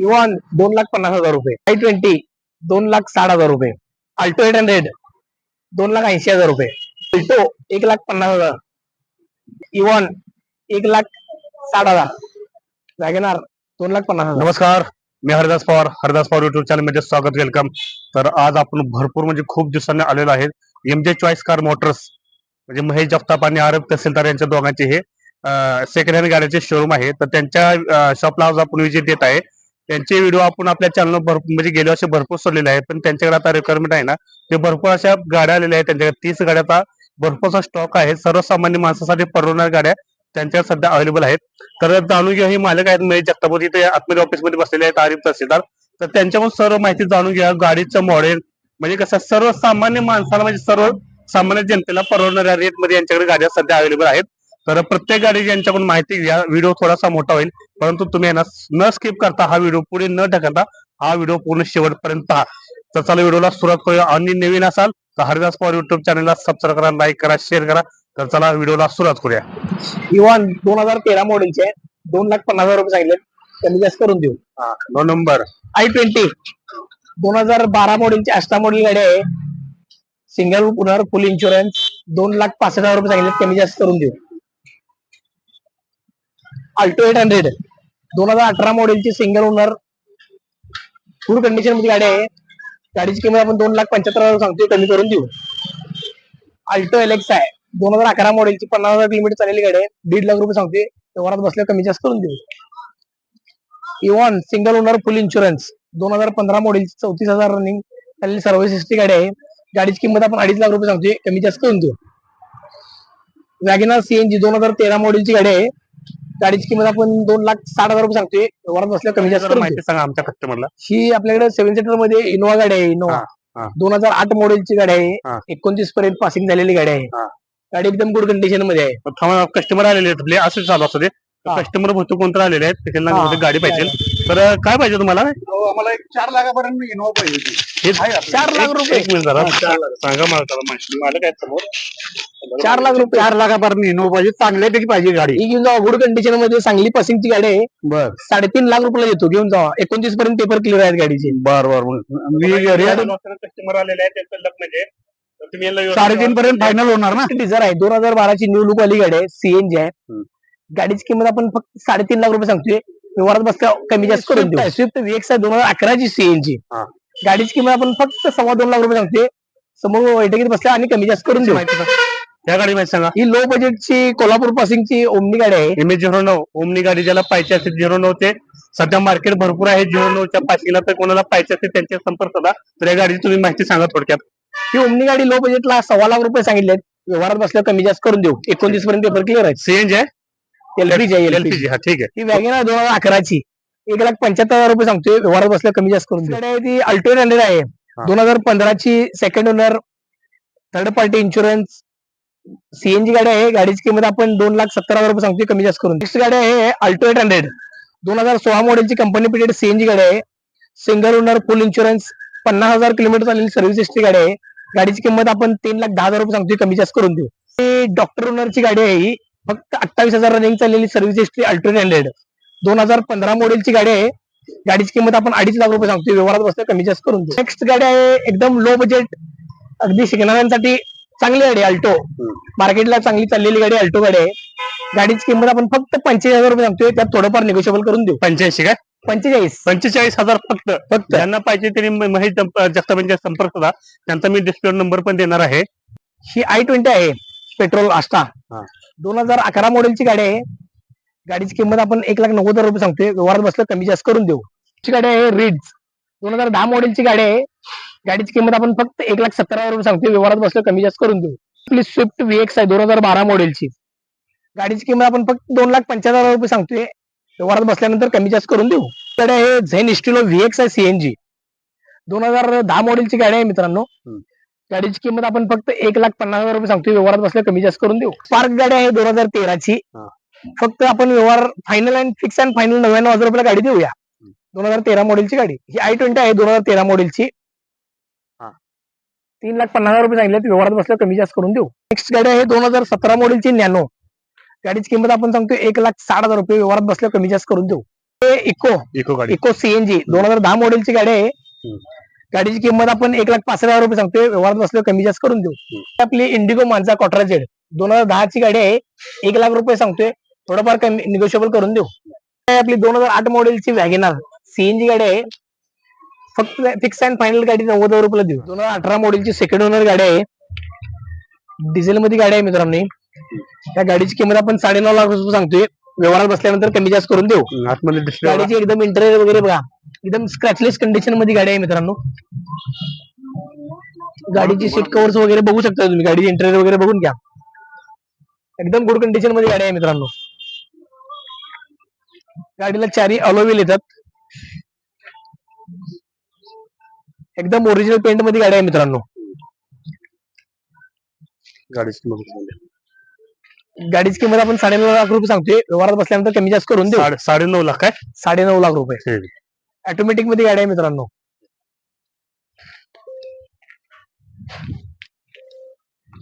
इव्हॉन दोन लाख पन्नास हजार रुपये. आय ट्वेंटी दोन लाख साठ हजार रुपये. अल्टो एट हंड्रेड दोन लाख ऐंशी हजार रुपये. अल्टो एक लाख पन्नास हजार. E इव्हॉन एक लाख साठ हजार. वॅगनार दोन लाख पन्नास हजार. नमस्कार मी हरदास पवार हरदास पवार युट्यूब चॅनलमध्ये स्वागत वेलकम तर आज आपण भरपूर म्हणजे खूप दिवसांनी आलेलो आहे एमजे चॉईस कार मोटर्स म्हणजे महेश जगताप आणि आरब तहसीलदार यांच्या दोघांचे हे सेकंड हँड गाड्याचे शोरूम आहे. तर त्यांच्या शॉपला आज आपण व्हिजिट देत आहे. त्यांचे व्हिडिओ आपण आपल्या चॅनल भरपूर म्हणजे गेल्या वर्षी भरपूर सोडलेले आहे पण त्यांच्याकडे आता रिक्वायरमेंट आहे ना ते भरपूर अशा गाड्या आलेल्या आहेत त्यांच्याकडे. तीस गाड्याचा भरपूरचा स्टॉक आहे. सर्वसामान्य माणसासाठी परवडणाऱ्या गाड्या त्यांच्या सध्या अवेलेबल आहेत. तर जाणून घ्या हे मालक आहेत म्हणजे जगतापती ते आतमध्ये ऑफिसमध्ये बसलेले आहेत आरिफ तहसीलदार. तर त्यांच्याकडून सर्व माहिती जाणून घ्या गाडीचं मॉडेल म्हणजे कसं सर्वसामान्य माणसाला म्हणजे सर्व सामान्य जनतेला परवडणाऱ्या रेटमध्ये यांच्याकडे गाड्या सध्या अवेलेबल आहेत. तर प्रत्येक गाडीची यांच्याकडून माहिती घ्या व्हिडिओ थोडासा मोठा होईल. परंतु तुम्ही यांना न स्किप करता हा व्हिडिओ पुढे न ढकलता हा व्हिडिओ पूर्ण शेवटपर्यंत पहा. तर चला व्हिडिओला सुरुवात करूया. आणि नवीन असाल तर हरिदास पवार युट्यूब चॅनलला सबस्क्राईब करा लाईक करा शेअर करा. तर चला व्हिडिओला सुरुवात करूया. इव्हॉन दोन हजार तेरा मॉडेलचे. दोन लाख पन्नास हजार रुपये सांगितले कमी जास्त करून देऊ. नो नंबर आय ट्वेंटी दोन हजार बारा मॉडेलची अष्टा मॉडेल गाडी आहे. सिंगल ओनर फुल इन्शुरन्स दोन लाख पासष्ट हजार रुपये सांगितले कमी जास्त करून देऊ. अल्टो एट हंड्रेड दोन हजार अठरा मॉडेलची सिंगल ओनर फुल कंडिशनमध्ये गाडी आहे. गाडीची किंमत आपण दोन लाख पंच्याहत्तर हजार सांगतोय कमी करून देऊ. अल्टो एलेक्स आहे. दोन हजार अकरा मॉडेलची पन्नास हजार किलोमीटर चाललेली गाडी आहे. दीड लाख रुपये सांगतोय. व्यवहारात बसल्या कमी जास्त करून देऊ. Eon single owner full insurance दोन हजार पंधरा मॉडेलची चौतीस हजार रनिंग चाललेली सर्व्हिस हिस्ट्री गाडी आहे. गाडीची किंमत आपण अडीच लाख रुपये सांगतोय. कमी जास्त करून देऊ. वॅगनार सीएनजी दोन हजार तेरा मॉडेलची गाडी आहे. गाडीची किंमत आपण दोन लाख साठ हजार रुपये सांगतोय व्यवहारात बसल्या कमी जास्त जरा करून देऊ. माहिती सांगा आमच्या कस्टमरला ही आपल्याकडे सेव्हन सीटरमध्ये इनोवा गाडी आहे इनोवा हा, हा. दोन हजार आठ मॉडेलची गाडी हा. आहे एकोणतीस पर्यंत पासिंग झालेली गाडी आहे हा. गाडी एकदम गुड कंडिशनमध्ये आहे थांबा कस्टमर आलेले आहेत आपले असं चालू असू दे हा. कस्टमर भरपूर कोणतं आलेले आहेत त्यांना हा. गाडी पाहिजे तर काय पाहिजे तुम्हाला आम्हाला एक चार लाखापर्यंत इनोवा पाहिजे होती हे. चार लाख रुपये. एक मिनिट जरा. हा, चार लाख. सांगा मला जरा माहिती. मालक आहेत समोर. चार लाख रुपये. चार लाखापर्यंत इनोवा पाहिजे चांगल्यापैकी पाहिजे गाडी. ही घेऊन जावा गुड कंडिशनमध्ये चांगली पासिंगची गाडी आहे. बर. साडेतीन लाख रुपयाला देतो. घेऊन जावा एकोणतीस पर्यंत पेपर क्लिअर आहेत गाडीचे. बर बर. कस्टमर आलेले आहेत त्यांचं लग्न म्हणजे साडेतीन पर्यंत फायनल होणार ना? डिझायर आहे. दोन हजार बाराची न्यू लुक वाली गाडी आहे. सीएनजी आहे. गाडीची किंमत आपण फक्त साडेतीन लाख रुपये सांगतोय. व्यवहारात बसल्या कमी जास्त करून देऊ. स्विफ्ट व्हीएक्स आहे. दोन हजार अकराची सीएनजी हा. गाडीची किंमत आपण फक्त सव्वा दोन लाख रुपये सांगतोय समोर बैठकीत बसल्या आणि कमी जास्त करून देऊ. त्या गाडी माहिती सांगा. ही लो बजेटची कोल्हापूर पासिंगची ओमनी गाडी आहे. एम एच झिरो नऊ. ओमनी गाडी ज्याला पाहिजे असते झिरो नऊ ते. सध्या मार्केट भरपूर आहे. झिरो नऊच्या पाचीला तर कोणाला पाहिजे असते त्यांच्या संपर्क साधा तर या गाडीची तुम्ही माहिती सांगा थोडक्यात. ही ओमनी गाडी लो बजेटला सव्वा लाख रुपये सांगितले व्यवहारात बसल्या कमी जास्त करून देऊ. एकोणतीस पर्यंत पेपर क्लिअर आहे सीएनजी आहे एलपीजी आहे एलपीजी हा ठीक आहे. ही वॅगन दोन हजार अकराची. एक लाख पंच्याहत्तर हजार रुपये सांगतोय. व्यवहारात बसल्या कमी जास्त करून देऊ. गाडी आहे ती अल्टो हंड्रेड आहे. दोन हजार पंधराची second owner third party insurance CNG गाडी आहे. गाडीची किंमत आपण दोन लाख सत्तर हजार रुपये सांगतोय कमी जास्त करून. नेक्स्ट गाडी आहे अल्टो एट हंड्रेड दोन हजार सोळा मॉडेलची कंपनी पिटेड सीएनजी गाडी आहे. सिंगल ओनर फुल इन्शुरन्स पन्नास हजार किलोमीटर चाललेली सर्व्हिस हिस्ट्री गाडी आहे. गाडीची किंमत आपण तीन लाख दहा हजार रुपये सांगतोय कमी जास्त करून देऊ. डॉक्टर ओनरची गाडी आहे ही. फक्त अठ्ठावीस हजार रनिंग चाललेली सर्व्हिस हिस्ट्री अल्टो हंड्रेड दोन हजार पंधरा मॉडेलची गाडी आहे. गाडीची किंमत आपण अडीच लाख रुपये सांगतोय. व्यवहारात बसल्या कमी जास्त करून नेक्स्ट गाडी आहे एकदम लो बजेट अगदी शिकणाऱ्यांसाठी चांगली गाडी अल्टो मार्केटला चांगली चाललेली गाडी अल्टो गाडी आहे. गाडीची किंमत आपण फक्त पंचेचाळीस हजार रुपये सांगतोय. त्यात थोडंफार निगोशिएबल करून देऊ. पंच्याऐंशी काय पंचेचाळीस. पंचेचाळीस हजार फक्त. फक्त. ज्यांना पाहिजे त्यांनी म- महेश जगतापांच्या संपर्क साधा त्यांचा मी डिस्प्ले नंबर पण देणार आहे. ही आय ट्वेंटी आहे. पेट्रोल आस्टा हा. दोन हजार अकरा मॉडेलची गाडी आहे. गाडीची किंमत आपण एक लाख नव्वद हजार रुपये सांगतोय. व्यवहारात बसलं कमी जास्त करून देऊ. ही गाडी आहे रिड्स दोन हजार दहा मॉडेलची गाडी आहे. गाडीची किंमत आपण फक्त एक लाख सत्तर हजार रुपये सांगतोय. व्यवहारात बसलं कमी जास्त करून देऊ. आपली स्विफ्ट व्हीएक्स आहे दोन हजार बारा मॉडेलची गाडीची किंमत आपण फक्त दोन लाख पंच्याहत्तर हजार रुपये सांगतोय. व्यवहारात बसल्यानंतर कमी जास्त करून देऊ. गाडी आहे झेन इस्टिलो व्हीएक्स आहे सीएनजी दोन हजार दहा मॉडेलची गाडी आहे मित्रांनो. गाडीची किंमत आपण फक्त एक लाख पन्नास हजार रुपये सांगतोय. व्यवहारात बसल्या कमी जास्त करून देऊ. स्पार्क गाडी आहे दोन हजार तेराची. फक्त आपण व्यवहार final and fix and final नव्याण्णव हजार रुपयाला गाडी देऊया. दोन हजार तेरा मॉडेलची गाडी. ही आय ट्वेंटी आहे दोन हजार तेरा मॉडेलची. तीन लाख पन्नास हजार रुपये सांगितले व्यवहारात बसल्या कमी जास्त करून देऊ. नेक्स्ट गाडी आहे दोन हजार सतरा मॉडेलची नॅनो गाडीची किंमत आपण सांगतो एक लाख साठ हजार रुपये. व्यवहारात बसल्या कमी जास्त करून देऊ. इको इको गाडी. इको सीएनजी दोन हजार दहा मॉडेलची गाडी आहे. गाडीची किंमत आपण एक लाख पासष्ट हजार रुपये सांगतोय. व्यवहारात बसलो कमी जास्त करून देऊ. आपली इंडिगो मानसा कॉट्रा जेड दोन हजार दहाची गाडी आहे. एक लाख रुपये सांगतोय. थोडंफार कमी निगोशिएबल करून देऊ. आपली दोन हजार आठ मॉडेलची वॅगेनार सीएनजी गाडी आहे. फक्त फिक्स अँड फायनल गाडी नव्वद हजार रुपयाला देऊ. दोन हजार अठरा मॉडेलची सेकंड ओनर गाडी आहे. डिझेल मध्ये गाडी आहे मित्रांनो. त्या गाडीची किंमत आपण साडेनऊ लाख रुपये सांगतोय. व्यवहारात बसल्यानंतर कमी जास्त करून देऊ. गाडीची एकदम इंटेरियर वगैरे बघा. एकदम स्क्रॅचलेस कंडिशनमध्ये गाडी आहे मित्रांनो. गाडीची सीट कव्हर्स वगैरे बघू शकता तुम्ही. गाडीची इंटेरियर वगैरे बघून घ्या. एकदम गुड कंडिशनमध्ये गाडी आहे मित्रांनो. गाडीला चारी अलोवेल येतात. एकदम ओरिजिनल पेंटमध्ये गाडी आहे मित्रांनो. गाडीची किंमत गाडीची किंमत आपण साडे नऊ लाख रुपये सांगतोय. व्यवहारात बसल्यानंतर कमी जास्त करून देऊ. साडे नऊ लाख काय? साडे नऊ लाख रुपये. ऑटोमॅटिकमध्ये गाडी आहे मित्रांनो.